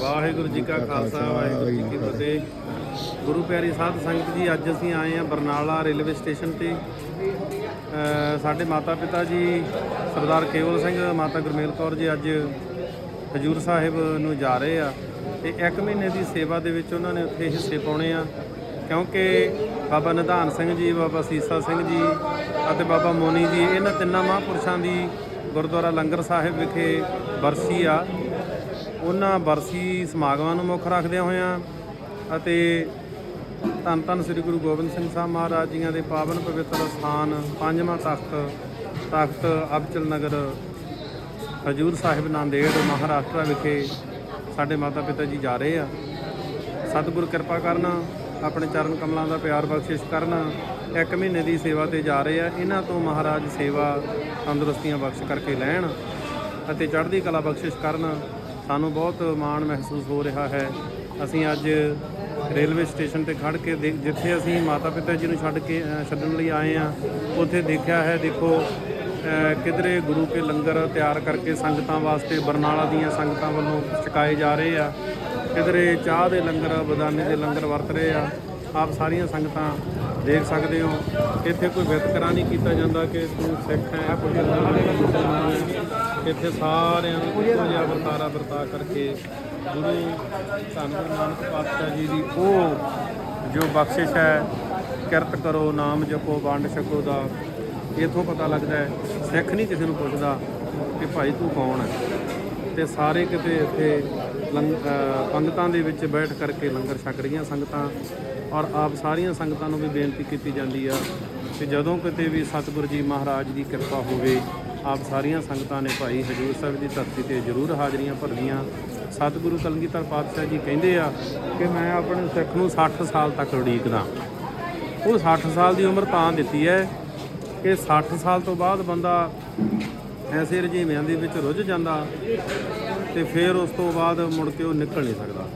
ਵਾਹਿਗੁਰੂ ਜੀ ਕਾ ਖਾਲਸਾ, ਵਾਹਿਗੁਰੂ ਜੀ ਕੀ ਫਤਿਹ। ਗੁਰੂ ਪਿਆਰੀ ਸਾਧ ਸੰਗਤ ਜੀ, ਅੱਜ ਅਸੀਂ ਆਏ ਹਾਂ ਬਰਨਾਲਾ ਰੇਲਵੇ ਸਟੇਸ਼ਨ ਤੇ। ਸਾਡੇ ਮਾਤਾ ਪਿਤਾ ਜੀ, ਸਰਦਾਰ ਕੇਵਲ ਸਿੰਘ, ਮਾਤਾ ਗੁਰਮੇਲ ਕੌਰ ਜੀ ਅੱਜ ਹਜੂਰ ਸਾਹਿਬ ਨੂੰ ਜਾ ਰਹੇ ਆ ਤੇ 1 ਮਹੀਨੇ ਦੀ ਸੇਵਾ ਦੇ ਵਿੱਚ ਉਹਨਾਂ ਨੇ ਉੱਥੇ ਹਿੱਸੇ ਪਾਉਣੇ ਆ। ਕਿਉਂਕਿ ਬਾਬਾ ਨਿਧਾਨ ਸਿੰਘ ਜੀ, ਬਾਬਾ ਸੀਸਾ ਸਿੰਘ ਜੀ ਅਤੇ ਬਾਬਾ ਮੋਨੀ ਜੀ, ਇਹਨਾਂ ਤਿੰਨਾਂ ਮਹਾਂਪੁਰਸ਼ਾਂ ਦੀ ਗੁਰਦੁਆਰਾ ਲੰਗਰ ਸਾਹਿਬ ਵਿਖੇ ਬਰਸੀ ਆ। ਉਹਨਾਂ ਬਰਸੀ ਸਮਾਗਮਾਂ ਨੂੰ ਮੁੱਖ ਰੱਖਦਿਆਂ ਹੋਇਆਂ ਅਤੇ ਧੰਨ ਧੰਨ ਸ੍ਰੀ ਗੁਰੂ ਗੋਬਿੰਦ ਸਿੰਘ ਸਾਹਿਬ ਮਹਾਰਾਜ ਜੀਆਂ ਦੇ ਪਾਵਨ ਪਵਿੱਤਰ ਸਥਾਨ ਪੰਜਵਾਂ ਤਖਤ ਤਖਤ ਅਬਚਲ ਨਗਰ, ਹਜੂਰ ਸਾਹਿਬ ਨਾਂਦੇੜ, ਮਹਾਰਾਸ਼ਟਰ ਵਿਖੇ ਸਾਡੇ ਮਾਤਾ ਪਿਤਾ ਜੀ ਜਾ ਰਹੇ ਆ। ਸਤਿਗੁਰ ਕਿਰਪਾ ਕਰਨ, ਆਪਣੇ ਚਰਨ ਕਮਲਾਂ ਦਾ ਪਿਆਰ ਬਖਸ਼ਿਸ਼ ਕਰਨ, ਇੱਕ ਮਹੀਨੇ ਦੀ ਸੇਵਾ ਤੇ ਜਾ ਰਹੇ ਆ। ਇਹਨਾਂ ਤੋਂ ਮਹਾਰਾਜ ਸੇਵਾ ਤੰਦਰੁਸਤੀਆਂ ਬਖਸ਼ ਕਰਕੇ ਲੈਣ ਅਤੇ ਚੜ੍ਹਦੀ ਕਲਾ ਬਖਸ਼ਿਸ਼ ਕਰਨ। ਸਾਨੂੰ ਬਹੁਤ ਮਾਣ ਮਹਿਸੂਸ ਹੋ ਰਿਹਾ ਹੈ। ਅਸੀਂ ਅੱਜ ਰੇਲਵੇ ਸਟੇਸ਼ਨ ਤੇ ਖੜ ਕੇ ਦੇਖ- ਜਿੱਥੇ ਅਸੀਂ ਮਾਤਾ ਪਿਤਾ ਜੀ ਨੂੰ ਛੱਡ ਕੇ ਛੱਡਣ ਲਈ ਆਏ ਆ ਉੱਥੇ ਦੇਖਿਆ ਹੈ, ਦੇਖੋ ਕਿਧਰੇ ਗੁਰੂ ਕੇ ਲੰਗਰ ਤਿਆਰ ਕਰਕੇ ਸੰਗਤਾਂ ਵਾਸਤੇ ਬਰਨਾਲਾ ਦੀਆਂ ਸੰਗਤਾਂ ਵੱਲੋਂ ਛਕਾਏ ਜਾ ਰਹੇ ਆ। ਕਿਧਰੇ ਚਾਹ ਦੇ ਲੰਗਰ ਬਦਾਨੇ ਦੇ ਲੰਗਰ ਵਰਤ ਰਹੇ ਆ। ਆਪ ਸਾਰੀਆਂ ਸੰਗਤਾਂ ਦੇਖ ਸਕਦੇ ਹੋ। ਇੱਥੇ ਕੋਈ ਵਿਤਕਰਾ ਨਹੀਂ ਕੀਤਾ ਜਾਂਦਾ ਕਿ ਤੂੰ ਸਿੱਖ ਹੈ ਕੋਈ ਮੁਸਲਮਾਨ ਹੈ। ਇੱਥੇ ਸਾਰਿਆਂ ਨੂੰ ਇੱਕੋ ਜਿਹਾ ਵਰਤਾਰਾ ਵਰਤਾ ਕਰਕੇ ਗੁਰੂ ਧੰਨ ਗੁਰੂ ਨਾਨਕ ਪਾਤਸ਼ਾਹ ਜੀ ਦੀ ਉਹ ਜੋ ਬਖਸ਼ਿਸ਼ ਹੈ, ਕਿਰਤ ਕਰੋ, ਨਾਮ ਜਪੋ, ਵੰਡ ਛਕੋ ਦਾ, ਇਥੋਂ ਪਤਾ ਲੱਗਦਾ ਹੈ, ਸਿੱਖ ਨਹੀਂ ਕਿਸੇ ਨੂੰ ਪੁੱਛਦਾ ਕਿ ਭਾਈ ਤੂੰ ਕੌਣ ਹੈ। ਤੇ ਸਾਰੇ ਕਿਤੇ ਇੱਥੇ ਪੰਗਤਾਂ ਦੇ ਵਿੱਚ ਬੈਠ ਕਰਕੇ ਲੰਗਰ ਛਕ ਰਹੀਆਂ ਸੰਗਤਾਂ ਔਰ ਆਪ ਸਾਰੀਆਂ ਸੰਗਤਾਂ ਨੂੰ ਵੀ ਬੇਨਤੀ ਕੀਤੀ ਜਾਂਦੀ ਆ ਕਿ ਜਦੋਂ ਕਿਤੇ ਵੀ ਸਤਿਗੁਰੂ ਜੀ ਮਹਾਰਾਜ ਦੀ ਕਿਰਪਾ ਹੋਵੇ, ਆਪ ਸਾਰੀਆਂ ਸੰਗਤਾਂ ਨੇ ਭਾਈ ਹਜੂਰ ਸਾਹਿਬ ਦੀ ਧਰਤੀ ਤੇ ਜ਼ਰੂਰ ਹਾਜ਼ਰੀਆਂ ਭਰਨੀਆਂ। ਸਤਿਗੁਰੂ ਕਲਗੀਧਰ ਪਾਤਸ਼ਾਹ ਜੀ ਕਹਿੰਦੇ ਆ ਕਿ ਮੈਂ ਆਪਣੇ ਸਿੱਖ ਨੂੰ 60 ਸਾਲ ਤੱਕ ਉਡੀਕਦਾ। ਉਹ 60 ਸਾਲ ਦੀ ਉਮਰ ਤਾਂ ਦਿੱਤੀ ਹੈ ਕਿ 60 ਸਾਲ ਤੋਂ ਬਾਅਦ ਬੰਦਾ ਐਸੇ ਰੁਝੇਵਿਆਂ ਦੇ ਵਿੱਚ ਰੁੱਝ ਜਾਂਦਾ ਤੇ ਫਿਰ ਉਸ ਤੋਂ ਬਾਅਦ ਮੁੜ ਕੇ ਉਹ ਨਿਕਲ ਨਹੀਂ ਸਕਦਾ।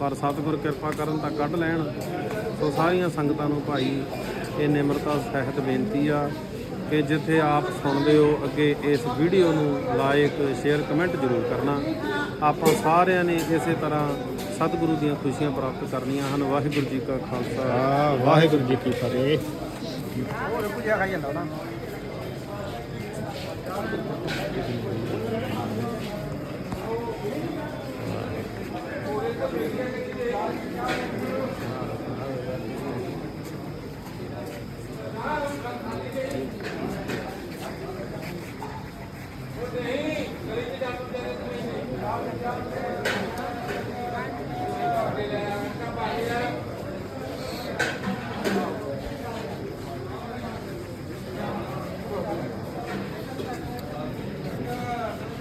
ਪਰ ਸਤਿਗੁਰ ਕਿਰਪਾ ਕਰਨ ਤਾਂ ਕੱਢ ਲੈਣ। ਸੋ ਸਾਰੀਆਂ ਸੰਗਤਾਂ ਨੂੰ ਭਾਈ ਇਹ ਨਿਮਰਤਾ ਸਹਿਤ ਬੇਨਤੀ ਆ ਕਿ ਜਿੱਥੇ ਆਪ ਸੁਣਦੇ ਹੋ ਅੱਗੇ ਇਸ ਵੀਡੀਓ ਨੂੰ ਲਾਈਕ ਸ਼ੇਅਰ ਕਮੈਂਟ ਜ਼ਰੂਰ ਕਰਨਾ। ਆਪਾਂ ਸਾਰਿਆਂ ਨੇ ਇਸੇ ਤਰ੍ਹਾਂ ਸਤਿਗੁਰੂ ਦੀਆਂ ਖੁਸ਼ੀਆਂ ਪ੍ਰਾਪਤ ਕਰਨੀਆਂ ਹਨ। ਵਾਹਿਗੁਰੂ ਜੀ ਕਾ ਖਾਲਸਾ। ਵਾਹਿਗੁਰੂ ਜੀ ਕੀ ਫਤਿਹ। Thank you.